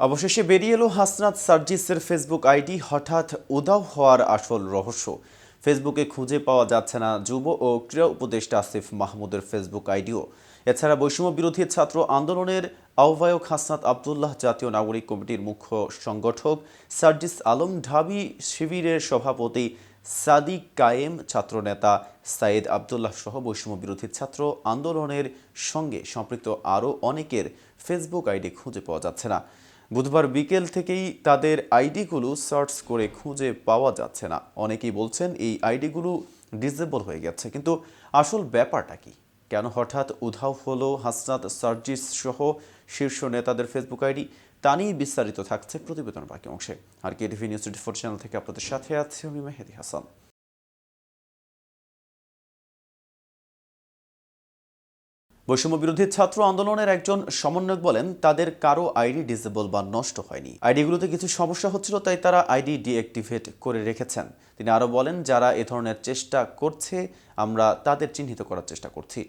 অবশেষে বেরিয়ে এলো হাসনাত সার্জিসের ফেসবুক আইডি, হঠাৎ উদাও হওয়ার আসল রহস্য। ফেসবুকে খুঁজে পাওয়া যাচ্ছে না যুব ও ক্রীড়া উপদেষ্টা আসিফ মাহমুদের ফেসবুক আইডিও। এছাড়া বৈষম্য বিরোধী ছাত্র আন্দোলনের আহ্বায়ক হাসনাত আবদুল্লাহ জাতীয় নাগরিক কমিটির মুখ্য সংগঠক সার্জিস আলম ঢাবি শিবিরের সভাপতি সাদিক কায়েম ছাত্রনেতা সাইদ আবদুল্লাহ সহ বৈষম্য বিরোধী ছাত্র আন্দোলনের সঙ্গে সম্পৃক্ত আরও অনেকের ফেসবুক আইডি খুঁজে পাওয়া যাচ্ছে না। বুধবার বিকেল থেকেই তাদের আইডিগুলো সার্চ করে খুঁজে পাওয়া যাচ্ছে না। অনেকেই বলছেন এই আইডিগুলো ডিসেবল হয়ে গেছে, কিন্তু আসল ব্যাপারটা কি? কেন হঠাৎ উধাও হলো হাসনাত সার্জিস সহ শীর্ষ নেতাদের ফেসবুক আইডি? তা নিয়ে বিস্তারিত থাকছে প্রতিবেদন বাকি অংশে। আর K TV news twenty four channel থেকে আপনাদের সাথে আছে আমি মেহেদি হাসান। বৈষম্য বিরোধী ছাত্র আন্দোলনের একজন সমন্বয়ক বলেন, তাদের কারও আইডি ডিসেবল বা নষ্ট হয়নি। আইডিগুলোতে কিছু সমস্যা হচ্ছিল, তাই তারা আইডি ডিঅ্যাক্টিভেট করে রেখেছেন। তিনি আরও বলেন, যারা এ ধরনের চেষ্টা করছে, আমরা তাদের চিহ্নিত করার চেষ্টা করছি।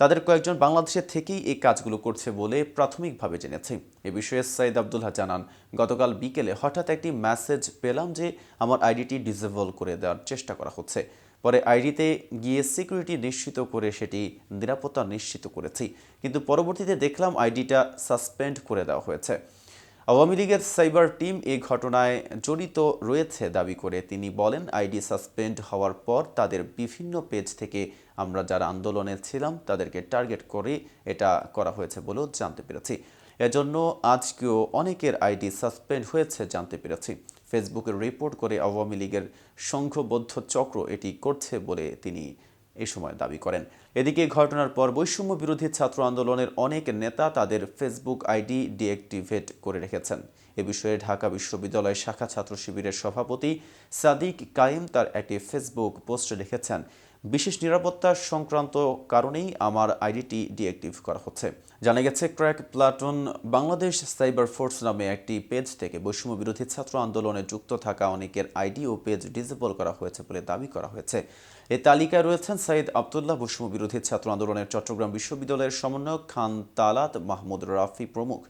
তাদের কয়েকজন বাংলাদেশের থেকেই এই কাজগুলো করছে বলে প্রাথমিকভাবে জেনেছি। এ বিষয়ে সাইদ আবদুল্লাহ জানান, গতকাল বিকেলে হঠাৎ একটি মেসেজ পেলাম যে, আমার আইডিটি ডিসেবল করে দেওয়ার চেষ্টা করা হচ্ছে। পরে আইডিতে গিয়ে সিকিউরিটি নিশ্চিত করে সেটি নিরাপত্তা নিশ্চিত করেছি। কিন্তু পরবর্তীতে দেখলাম আইডিটা সাসপেন্ড করে দেওয়া হয়েছে। আওয়ামী লীগের সাইবার টিম এই ঘটনায় জড়িত রয়েছে দাবি করে তিনি বলেন, আইডি সাসপেন্ড হওয়ার পর তাদের বিভিন্ন পেজ থেকে আমরা যারা আন্দোলনে ছিলাম তাদেরকে টার্গেট করে এটা করা হয়েছে বলেও জানতে পেরেছি। এজন্য আজকেও অনেকের আইডি সাসপেন্ড হয়েছে জানতে পেরেছি। ফেসবুকে রিপোর্ট করে আওয়ামী লীগের সংঘবদ্ধ চক্র এটি করছে বলে তিনি এ সময় দাবি করেন। এদিকে ঘটনার পর বৈষম্য বিরোধী ছাত্র আন্দোলনের অনেক নেতা তাদের ফেসবুক আইডি ডিঅ্যাক্টিভেট করে রেখেছেন। এ বিষয়ে ঢাকা বিশ্ববিদ্যালয় শাখা ছাত্র শিবিরের সভাপতি সাদিক কায়েম তার একটি ফেসবুক পোস্টে লিখেছেন বিশেষ নিরাপত্তা সংক্রান্ত কারণেই আমার আইডিটি ডিঅ্যাক্টিভ করা হচ্ছে। জানা গেছে, crack platoon Bangladesh cyber force নামে একটি পেজ থেকে বৈষম্য বিরোধী ছাত্র আন্দোলনে যুক্ত থাকা অনেকের আইডি ও পেজ ডিসেবল করা হয়েছে বলে দাবি করা হয়েছে। এই তালিকায় রয়েছেন সাইদ আবদুল্লাহ, বৈষম্য বিরোধী ছাত্র আন্দোলনের চট্টগ্রাম বিশ্ববিদ্যালয়ের সমন্বয়ক খান তালাত মাহমুদ রাফি প্রমুখ।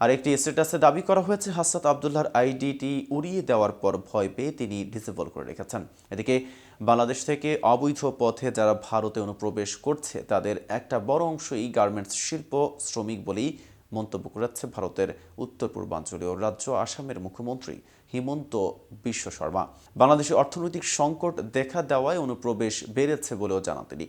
আরেকটি স্ট্যাটাসে দাবি করা হয়েছে হাসাত আবদুল্লাহর আইডিটি উড়িয়ে দেওয়ার পর ভয় পেয়ে তিনি ডিসেবল করে রেখেছেন। এদিকে বাংলাদেশ থেকে অবৈধ পথে যারা ভারতে অনুপ্রবেশ করছে, তাদের একটা বড় অংশই গার্মেন্টস শিল্প শ্রমিক বলেই মন্তব্য করেছে ভারতের উত্তর পূর্বাঞ্চলীয় রাজ্য আসামের মুখ্যমন্ত্রী হিমন্ত বিশ্ব শর্মা। বাংলাদেশে অর্থনৈতিক সংকট দেখা দেওয়ায় অনুপ্রবেশ বেড়েছে বলেও জানান তিনি।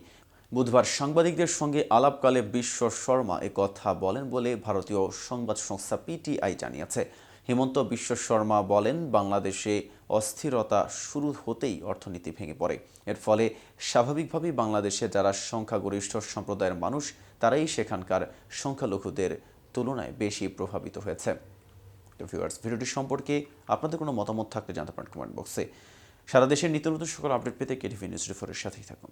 বুধবার সাংবাদিকদের সঙ্গে আলাপকালে বিশ্ব শর্মা কথা বলেন বলে ভারতীয় সংবাদ সংস্থা পিটিআই জানিয়েছে। হেমন্ত বিশ্ব শর্মা বলেন, বাংলাদেশে অস্থিরতা শুরু হতেই অর্থনীতি ভেঙে পড়ে। এর ফলে স্বাভাবিকভাবেই বাংলাদেশে যারা সংখ্যাগরিষ্ঠ সম্প্রদায়ের মানুষ, তারাই সেখানকার সংখ্যালঘুদের তুলনায় বেশি প্রভাবিত হয়েছে। ভিউয়ার্স ভিডিওটি সম্পর্কে আপনাদের কোনো মতামত থাকলে জানতে পারেন কমেন্ট বক্সে সারা দেশের নিত্য নতুন সকল আপডেট পেতে কেটিভি নিউজ রিফোরের সাথেই থাকুন।